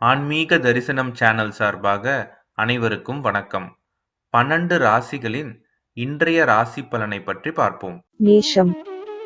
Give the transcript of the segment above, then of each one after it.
ஆன்மீக தரிசனம் சேனல் சார்பாக அனைவருக்கும் வணக்கம். பன்னெண்டு ராசிகளின் இன்றைய ராசி பலனை பற்றி பார்ப்போம். மேஷம்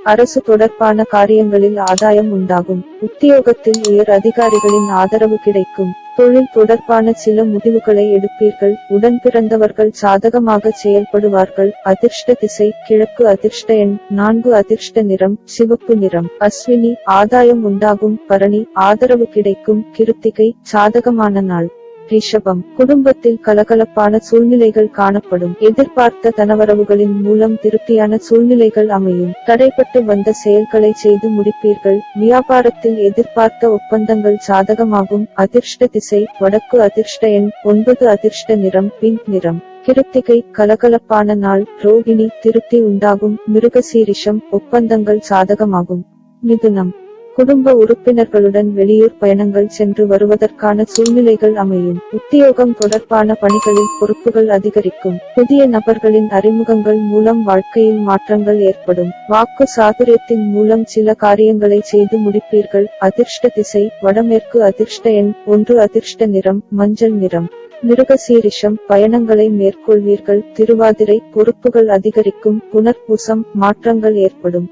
அரசு தொடர்பான காரியங்களில் ஆதாயம் உண்டாகும். உத்தியோகத்தில் உயர் அதிகாரிகளின் ஆதரவு கிடைக்கும். தொழில் தொடர்பான சில முடிவுகளை எடுப்பீர்கள். உடன் பிறந்தவர்கள் சாதகமாக செயல்படுவார்கள். அதிர்ஷ்ட திசை கிழக்கு அதிர்ஷ்ட எண் நான்கு அதிர்ஷ்ட நிறம் சிவப்பு நிறம். அஸ்வினி ஆதாயம் உண்டாகும். பரணி ஆதரவு கிடைக்கும். கிருத்திகை சாதகமான நாள். ரிஷபம் குடும்பத்தில் கலகலப்பான சூழ்நிலைகள் காணப்படும். எதிர்பார்த்த தனவரவுகளின் மூலம் திருப்தியான சூழ்நிலைகள் அமையும். தடைப்பட்டு வந்த செயல்களை செய்து முடிப்பீர்கள். வியாபாரத்தில் எதிர்பார்த்த ஒப்பந்தங்கள் சாதகமாகும். அதிர்ஷ்ட திசை வடக்கு அதிர்ஷ்ட எண் ஒன்பது அதிர்ஷ்ட நிறம் பிங்க் நிறம். கிருத்திகை கலகலப்பான நாள் ரோகிணி திருப்தி உண்டாகும். மிருகசீரிஷம் ஒப்பந்தங்கள் சாதகமாகும். மிதுனம். குடும்ப உறுப்பினர்களுடன் வெளியூர் பயணங்கள் சென்று வருவதற்கான சூழ்நிலைகள் அமையும். உத்தியோகம் தொடர்பான பணிகளில் பொறுப்புகள் அதிகரிக்கும். புதிய நபர்களின் அறிமுகங்கள் மூலம் வாழ்க்கையில் மாற்றங்கள் ஏற்படும். வாக்கு சாதுரியத்தின் மூலம் சில காரியங்களை செய்து முடிப்பீர்கள். அதிர்ஷ்ட திசை வடமேற்கு அதிர்ஷ்ட எண் ஒன்று அதிர்ஷ்ட நிறம் மஞ்சள் நிறம். மிருகசீரிஷம் பயணங்களை மேற்கொள்வீர்கள். திருவாதிரை பொறுப்புகள் அதிகரிக்கும். புனர்பூசம் மாற்றங்கள் ஏற்படும்.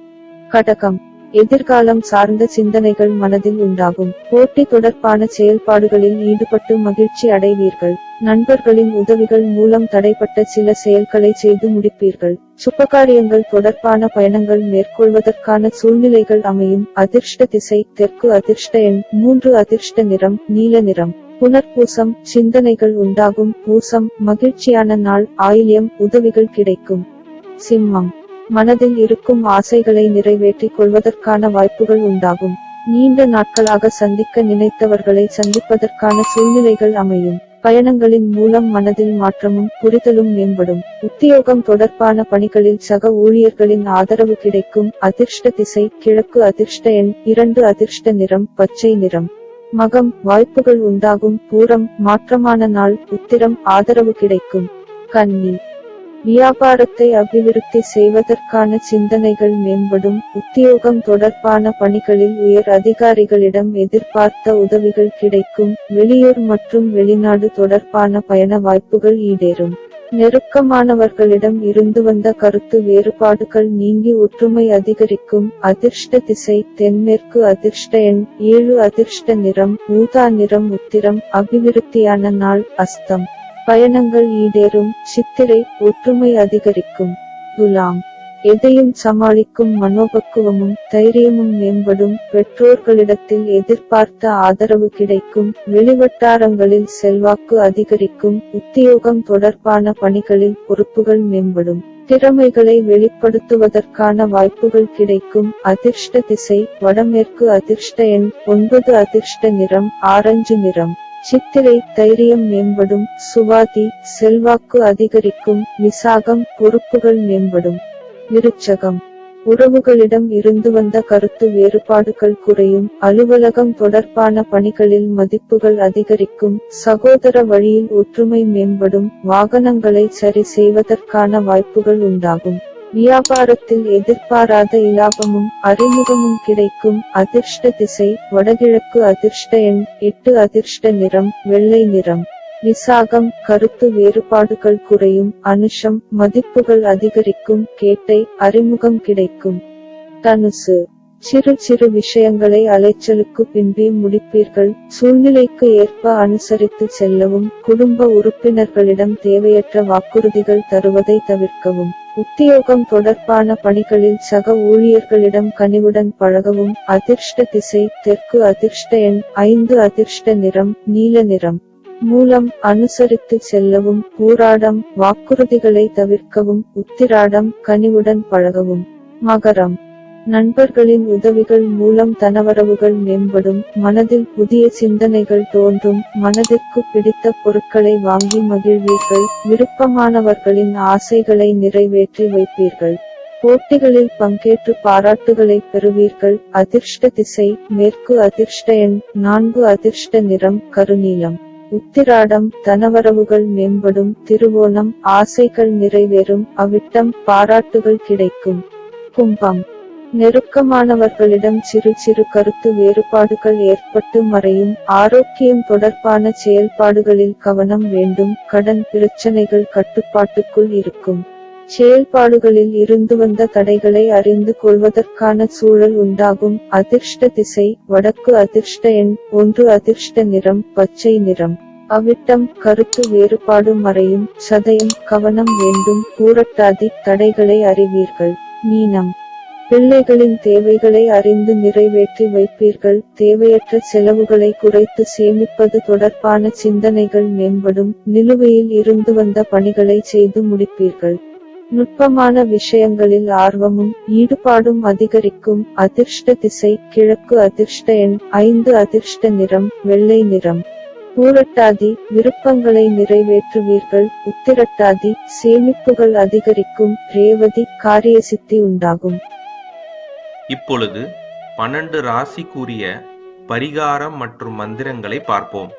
கடகம். எதிர்காலம் சார்ந்த சிந்தனைகள் மனதில் உண்டாகும். போட்டி தொடர்பான செயல்பாடுகளில் ஈடுபட்டு மகிழ்ச்சி அடைவீர்கள். நண்பர்களின் உதவிகள் மூலம் தடைப்பட்ட சில செயல்களை செய்து முடிப்பீர்கள். சுபகாரியங்கள் தொடர்பான பயணங்கள் மேற்கொள்வதற்கான சூழ்நிலைகள் அமையும். அதிர்ஷ்ட திசை தெற்கு அதிர்ஷ்ட எண் மூன்று அதிர்ஷ்ட நிறம் நீல நிறம். புனர்பூசம் சிந்தனைகள் உண்டாகும். பூசம் மகிழ்ச்சியான நாள் ஆயில்யம் உதவிகள் கிடைக்கும். சிம்மம். மனதில் இருக்கும் ஆசைகளை நிறைவேற்றிக் கொள்வதற்கான வாய்ப்புகள் உண்டாகும். நீண்ட நாட்களாக சந்திக்க நினைத்தவர்களை சந்திப்பதற்கான சூழ்நிலைகள் அமையும். பயணங்களின் மூலம் மனதில் மாற்றமும் புரிதலும் மேம்படும். உத்தியோகம் தொடர்பான பணிகளில் சக ஊழியர்களின் ஆதரவு கிடைக்கும். அதிர்ஷ்ட திசை கிழக்கு அதிர்ஷ்ட எண் இரண்டு அதிர்ஷ்ட நிறம் பச்சை நிறம். மகம் வாய்ப்புகள் உண்டாகும். பூரம் மாற்றமான நாள் உத்திரம் ஆதரவு கிடைக்கும். கன்னி. வியாபாரத்தை அபிவிருத்தி செய்வதற்கான சிந்தனைகள் மேம்படும். உத்தியோகம் தொடர்பான பணிகளில் உயர் அதிகாரிகளிடம் எதிர்பார்த்த உதவிகள் கிடைக்கும். வெளியூர் மற்றும் வெளிநாடு தொடர்பான பயண வாய்ப்புகள் ஈடேறும். நெருக்கமானவர்களிடம் இருந்து வந்த கருத்து வேறுபாடுகள் நீங்கி ஒற்றுமை அதிகரிக்கும். அதிர்ஷ்ட திசை தென்மேற்கு அதிர்ஷ்ட எண் ஏழு அதிர்ஷ்ட நிறம் ஊதா நிறம் உத்திரம் அபிவிருத்தியான நாள் அஸ்தம். பயணங்கள் ஈடேறும் சித்திரை ஒற்றுமை அதிகரிக்கும். துலாம். எதையும் சமாளிக்கும் மனோபக்குவமும் தைரியமும் மேம்படும் பெற்றோர்களிடத்தில் எதிர்பார்த்த ஆதரவு கிடைக்கும் வெளிவட்டாரங்களில் செல்வாக்கு அதிகரிக்கும் உத்தியோகம் தொடர்பான பணிகளில் பொறுப்புகள் மேம்படும். திறமைகளை வெளிப்படுத்துவதற்கான வாய்ப்புகள் கிடைக்கும். அதிர்ஷ்ட திசை வடமேற்கு அதிர்ஷ்ட எண் ஒன்பது அதிர்ஷ்ட நிறம் ஆரஞ்சு நிறம். சித்திரை தைரியம் மேம்படும் சுவாதி செல்வாக்கு அதிகரிக்கும் விசாகம் பொறுப்புகள் மேம்படும். விருச்சகம். உறவுகளிடம் இருந்து வந்த கருத்து வேறுபாடுகள் குறையும் அலுவலகம் தொடர்பான பணிகளில் மதிப்புகள் அதிகரிக்கும் சகோதர வழியில் ஒற்றுமை மேம்படும் வாகனங்களை சரி செய்வதற்கான வாய்ப்புகள் உண்டாகும். வியாபாரத்தில் எதிர்பாராத இலாபமும் அறிமுகமும் கிடைக்கும் அதிர்ஷ்ட திசை வடகிழக்கு அதிர்ஷ்ட எண் எட்டு அதிர்ஷ்ட நிறம் வெள்ளை நிறம். விசாகம் கருத்து வேறுபாடுகள் குறையும் அனுஷம் மதிப்புகள் அதிகரிக்கும் கேட்டை அறிமுகம் கிடைக்கும். தனுசு. சிறு சிறு விஷயங்களை அலைச்சலுக்கு பின்பே முடிப்பீர்கள். சூழ்நிலைக்கு ஏற்ப அனுசரித்து செல்லவும் குடும்ப உறுப்பினர்களிடம் தேவையற்ற வாக்குறுதிகள் தருவதை தவிர்க்கவும். உத்தியோகம் தொடர்பான பணிகளில் சக ஊழியர்களிடம் கனிவுடன் பழகவும். அதிர்ஷ்ட திசை தெற்கு அதிர்ஷ்ட எண் ஐந்து அதிர்ஷ்ட நிறம் நீல நிறம். மூலம் அனுசரித்து செல்லவும் பூராடம் வாக்குறுதிகளை தவிர்க்கவும் உத்திராடம் கனிவுடன் பழகவும். மகரம். நண்பர்களின் உதவிகள் மூலம் தனவரவுகள் மேம்படும் மனதில் புதிய சிந்தனைகள் தோன்றும் மனதிற்கு பிடித்த பொருட்களை வாங்கி மகிழ்வீர்கள் விருப்பமானவர்களின் ஆசைகளை நிறைவேற்றி வைப்பீர்கள். போட்டிகளில் பங்கேற்று பாராட்டுகளை பெறுவீர்கள். அதிர்ஷ்ட திசை மேற்கு அதிர்ஷ்ட எண் நான்கு அதிர்ஷ்ட நிறம் கருநீலம். உத்திராடம் தனவரவுகள் மேம்படும் திருவோணம் ஆசைகள் நிறைவேறும் அவிட்டம் பாராட்டுகள் கிடைக்கும். கும்பம். நெருக்கமானவர்களிடம் சிறு சிறு கருத்து வேறுபாடுகள் ஏற்பட்டு மறையும். ஆரோக்கியம் தொடர்பான செயல்பாடுகளில் கவனம் வேண்டும். கடன் பிரச்சனைகள் கட்டுப்பாட்டுக்குள் இருக்கும். செயல்பாடுகளில் இருந்து வந்த தடைகளை அறிந்து கொள்வதற்கான சூழல் உண்டாகும். அதிர்ஷ்ட திசை வடக்கு அதிர்ஷ்ட எண் ஒன்று அதிர்ஷ்ட நிறம் பச்சை நிறம். அவிட்டம் கருத்து வேறுபாடு மறையும். சதயம் கவனம் வேண்டும். பூரட்டாதி தடைகளை அறிவீர்கள். மீனம். பிள்ளைகளின் தேவைகளை அறிந்து நிறைவேற்றி வைப்பீர்கள். தேவையற்ற செலவுகளை குறைத்து சேமிப்பது தொடர்பான சிந்தனைகள் மேம்படும். நிலுவையில் இருந்து வந்த பணிகளை செய்து முடிப்பீர்கள். நுட்பமான விஷயங்களில் ஆர்வமும் ஈடுபாடும் அதிகரிக்கும். அதிர்ஷ்ட திசை கிழக்கு அதிர்ஷ்ட எண் ஐந்து அதிர்ஷ்ட நிறம் வெள்ளை நிறம். பூரட்டாதி விருப்பங்களை நிறைவேற்றுவீர்கள். உத்திரட்டாதி சேமிப்புகள் அதிகரிக்கும். ரேவதி காரியசித்தி உண்டாகும். இப்பொழுது பன்னெண்டு ராசிக்குரிய பரிகாரம் மற்றும் மந்திரங்களை பார்ப்போம்.